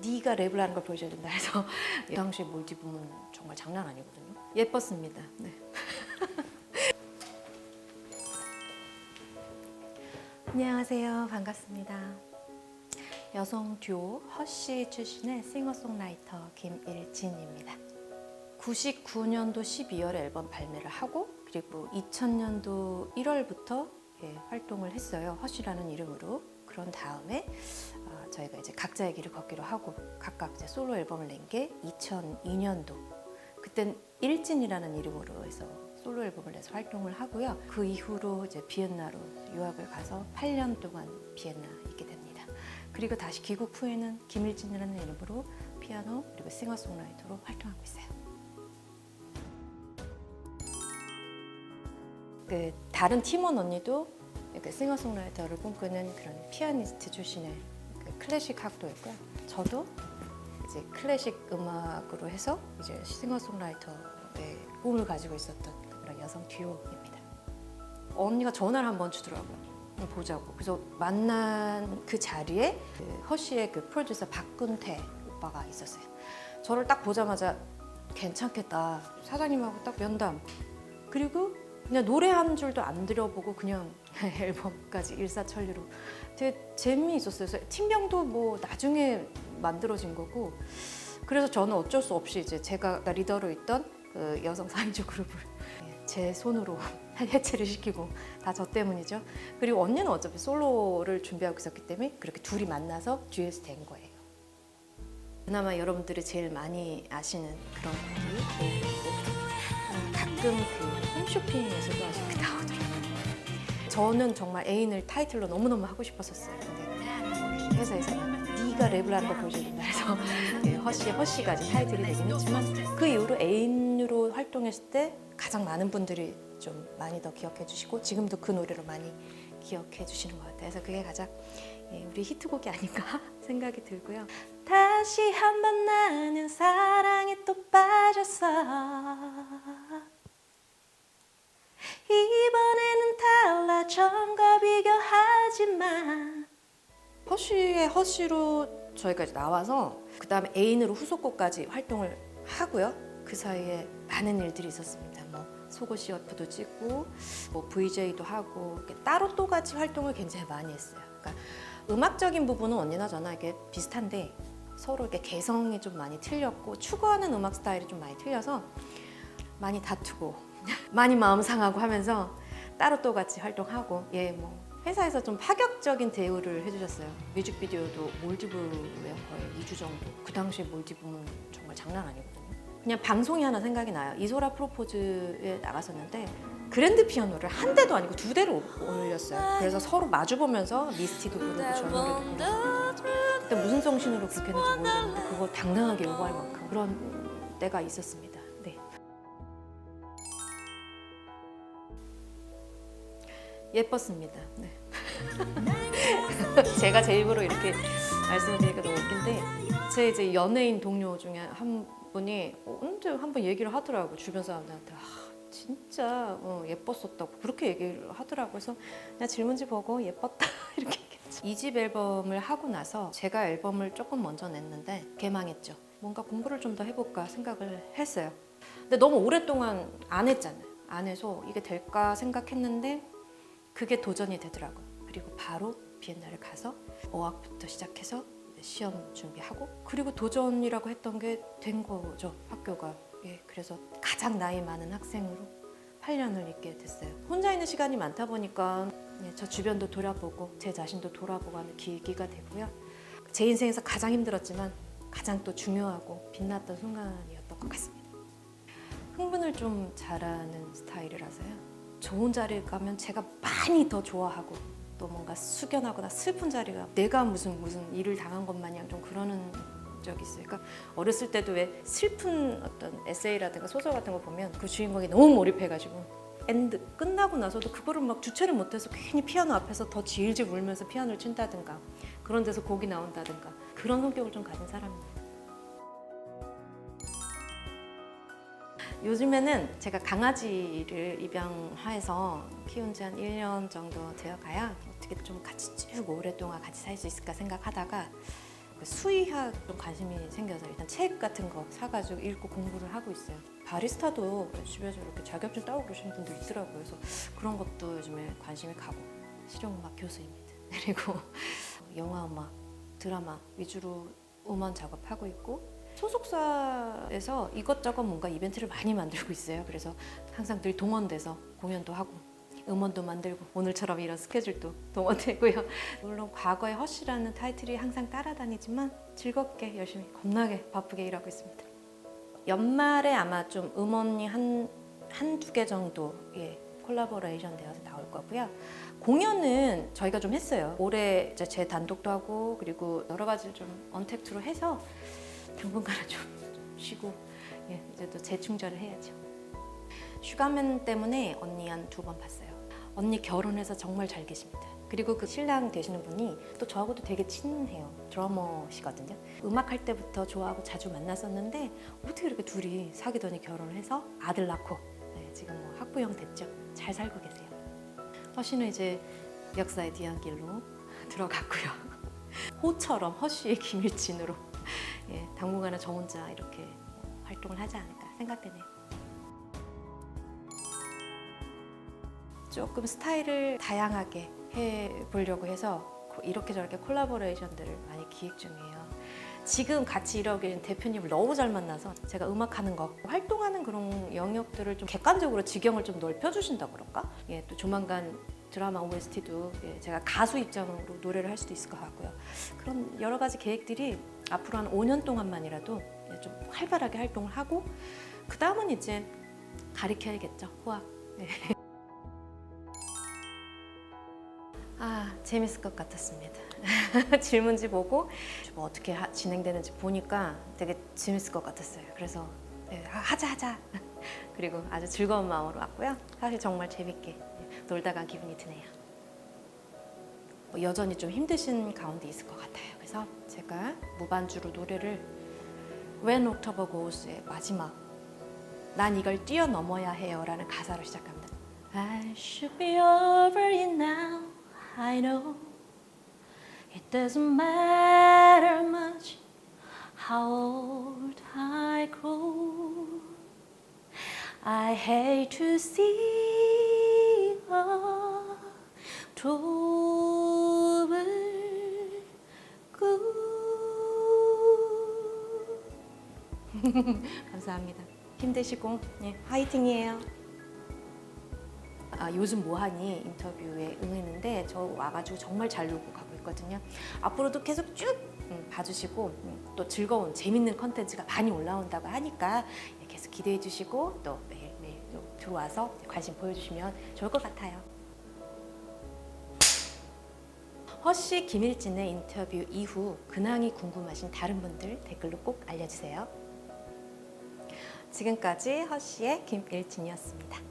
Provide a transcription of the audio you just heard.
네가 랩을 하는 걸 보여줘야 된다 해서 이 당시에 몰디브는 정말 장난 아니거든요. 예뻤습니다. 네. 안녕하세요. 반갑습니다. 여성 듀오 허쉬 출신의 싱어송라이터 김일진입니다. 99년도 12월에 앨범 발매를 하고 그리고 2000년도 1월부터 예, 활동을 했어요. 허쉬라는 이름으로. 그런 다음에 아, 저희가 이제 각자의 길을 걷기로 하고 각각 이제 솔로 앨범을 낸 게 2002년도. 그땐 일진이라는 이름으로 해서 솔로 앨범을 내서 활동을 하고요. 그 이후로 이제 비엔나로 유학을 가서 8년 동안 비엔나 있게 됩니다. 그리고 다시 귀국 후에는 김일진이라는 이름으로 피아노 그리고 싱어송라이터로 활동하고 있어요. 그 다른 팀원 언니도 그 싱어송라이터를 꿈꾸는 그런 피아니스트 출신의 그 클래식 학도였고요. 저도 이제 클래식 음악으로 해서 이제 싱어송라이터의 꿈을 가지고 있었던 그런 여성 듀오입니다. 언니가 전화를 한번 주더라고요. 보자고. 그래서 만난 그 자리에 그 허쉬의 그 프로듀서 박근태 오빠가 있었어요. 저를 딱 보자마자 괜찮겠다. 사장님하고 딱 면담. 그리고 그냥 노래 한 줄도 안 들어보고 그냥 앨범까지 일사천리로 되게 재미있었어요. 그래서 팀명도 뭐 나중에 만들어진 거고 그래서 저는 어쩔 수 없이 이제 제가 리더로 있던 그 여성 4인조 그룹을 제 손으로 해체를 시키고 다 저 때문이죠. 그리고 언니는 어차피 솔로를 준비하고 있었기 때문에 그렇게 둘이 만나서 듀엣이 된 거예요. 그나마 여러분들이 제일 많이 아시는 그런 곡이 어, 가끔 그 홈쇼핑에서도 아직 나오더라고요. 저는 정말 애인을 타이틀로 너무너무 하고 싶었었어요. 근데 회사에서는 네가 랩을 하는 걸 보여줘야 된다 해서 예, 허쉬의 허쉬까지 타이틀이 되긴 했지만 그 이후로 애인으로 활동했을 때 가장 많은 분들이 좀 많이 더 기억해 주시고 지금도 그 노래로 많이 기억해 주시는 것 같아요. 그래서 그게 가장 예, 우리 히트곡이 아닌가 생각이 들고요. 다시 한번 나는 사랑에 또 빠졌어. 이번에는 달라 전과 비교하지만 허쉬의 허쉬로 저희가 이제 나와서 그 다음에 애인으로 후속곡까지 활동을 하고요. 그 사이에 많은 일들이 있었습니다. 뭐 속옷 CF도 찍고 뭐 VJ도 하고 따로 또 같이 활동을 굉장히 많이 했어요. 그러니까 음악적인 부분은 언니나 저나 이게 비슷한데 서로 이렇게 개성이 좀 많이 틀렸고 추구하는 음악 스타일이 좀 많이 틀려서 많이 다투고 많이 마음 상하고 하면서 따로 또 같이 활동하고 예 뭐 회사에서 좀 파격적인 대우를 해주셨어요. 뮤직비디오도 몰디브에 거의 2주 정도. 그 당시에 몰디브는 정말 장난 아니거든요. 그냥 방송이 하나 생각이 나요. 이소라 프로포즈에 나갔었는데 그랜드 피아노를 한 대도 아니고 두 대를 올렸어요. 그래서 서로 마주보면서 미스티도 부르고 저 노래도 부르고 그때 무슨 정신으로 그렇게 했는지 모르겠는데 그걸 당당하게 요구할 만큼 그런 때가 있었습니다 예뻤습니다. 네. 제가 제 입으로 이렇게 말씀을 드리니까 너무 웃긴데 제 이제 연예인 동료 중에 한 분이 언제 한 번 얘기를 하더라고 주변 사람들한테 아, 진짜 어, 예뻤었다고 그렇게 얘기를 하더라고 그래서 그냥 질문지 보고 예뻤다 이렇게. 이집 앨범을 하고 나서 제가 앨범을 조금 먼저 냈는데 개망했죠. 뭔가 공부를 좀 더 해볼까 생각을 했어요. 근데 너무 오랫동안 안 했잖아요. 안 해서 이게 될까 생각했는데 그게 도전이 되더라고요. 그리고 바로 비엔나를 가서 어학부터 시작해서 시험 준비하고 그리고 도전이라고 했던 게 된 거죠. 학교가. 예, 그래서 가장 나이 많은 학생으로 8년을 있게 됐어요. 혼자 있는 시간이 많다 보니까 예, 저 주변도 돌아보고 제 자신도 돌아보고 하는 계기가 되고요. 제 인생에서 가장 힘들었지만 가장 또 중요하고 빛났던 순간이었던 것 같습니다. 흥분을 좀 잘하는 스타일이라서요. 좋은 자리에 가면 제가 많이 더 좋아하고 또 뭔가 숙연하거나 슬픈 자리가 내가 무슨 무슨 일을 당한 것 마냥 좀 그러는 적이 있어요. 그러니까 어렸을 때도 왜 슬픈 어떤 에세이라든가 소설 같은 거 보면 그 주인공이 너무 몰입해가지고 엔드 끝나고 나서도 그거를 막 주체를 못해서 괜히 피아노 앞에서 더 질질 울면서 피아노를 친다든가 그런 데서 곡이 나온다든가 그런 성격을 좀 가진 사람입니다. 요즘에는 제가 강아지를 입양해서 키운 지 한 1년 정도 되어 가야 어떻게 좀 같이 쭉 오랫동안 같이 살 수 있을까 생각하다가 그 수의학 좀 관심이 생겨서 일단 책 같은 거 사가지고 읽고 공부를 하고 있어요. 바리스타도 집에서 이렇게 자격증 따고 그러시는 분들 있더라고요. 그래서 그런 것도 요즘에 관심이 가고 실용음악 교수입니다. 그리고 영화 음악, 드라마 위주로 음원 작업하고 있고 소속사에서 이것저것 뭔가 이벤트를 많이 만들고 있어요. 그래서 항상 늘 동원돼서 공연도 하고 음원도 만들고 오늘처럼 이런 스케줄도 동원되고요. 물론 과거의 허쉬라는 타이틀이 항상 따라다니지만 즐겁게 열심히 겁나게 바쁘게 일하고 있습니다. 연말에 아마 좀 음원이 한 한두 개 정도 예, 콜라보레이션 되어서 나올 거고요. 공연은 저희가 좀 했어요. 올해 이제 제 단독도 하고 그리고 여러 가지 좀 언택트로 해서 당분간은 좀 쉬고 예, 이제 또 재충전을 해야죠. 슈가맨 때문에 언니 한 두 번 봤어요. 언니 결혼해서 정말 잘 계십니다. 그리고 그 신랑 되시는 분이 또 저하고도 되게 친해요. 드러머시거든요. 음악 할 때부터 좋아하고 자주 만났었는데 어떻게 이렇게 둘이 사귀더니 결혼을 해서 아들 낳고 네, 지금 뭐 학부형 됐죠. 잘 살고 계세요. 허씨는 이제 역사의 뒤안길로 들어갔고요. 호처럼 허씨의 김일진으로 예, 당분간은 저 혼자 이렇게 활동을 하지 않을까 생각되네요. 조금 스타일을 다양하게 해 보려고 해서 이렇게 저렇게 콜라보레이션들을 많이 기획 중이에요. 지금 같이 일하고 계신 대표님을 너무 잘 만나서 제가 음악하는 거, 활동하는 그런 영역들을 좀 객관적으로 지경을 좀 넓혀주신다 그럴까? 예, 또 조만간 드라마 OST도 예, 제가 가수 입장으로 노래를 할 수도 있을 것 같고요. 그런 여러 가지 계획들이 앞으로 한 5년 동안만이라도 예, 좀 활발하게 활동을 하고 그 다음은 이제 가리켜야겠죠, 호학. 네. 아 재밌을 것 같았습니다. 질문지 보고 뭐 어떻게 하- 진행되는지 보니까 되게 재밌을 것 같았어요. 그래서 네, 아, 하자 하자. 그리고 아주 즐거운 마음으로 왔고요. 사실 정말 재밌게 놀다 간 기분이 드네요. 뭐 여전히 좀 힘드신 가운데 있을 것 같아요. 그래서 제가 무반주로 노래를 When October Goes의 마지막 난 이걸 뛰어넘어야 해요라는 가사로 시작합니다. I should be over it now. I know it doesn't matter much how old I grow. I hate to see October 감사합니다. 힘내시고 예, 화이팅이에요. 아, 요즘 뭐하니 인터뷰에 응했는데 저 와가지고 정말 잘 놀고 가고 있거든요. 앞으로도 계속 쭉 음, 봐주시고 음, 또 즐거운 재밌는 컨텐츠가 많이 올라온다고 하니까 예, 계속 기대해 주시고 또 매일매일 또 들어와서 관심 보여주시면 좋을 것 같아요. 허씨 김일진의 인터뷰 이후 근황이 궁금하신 다른 분들 댓글로 꼭 알려주세요. 지금까지 허씨의 김일진이었습니다.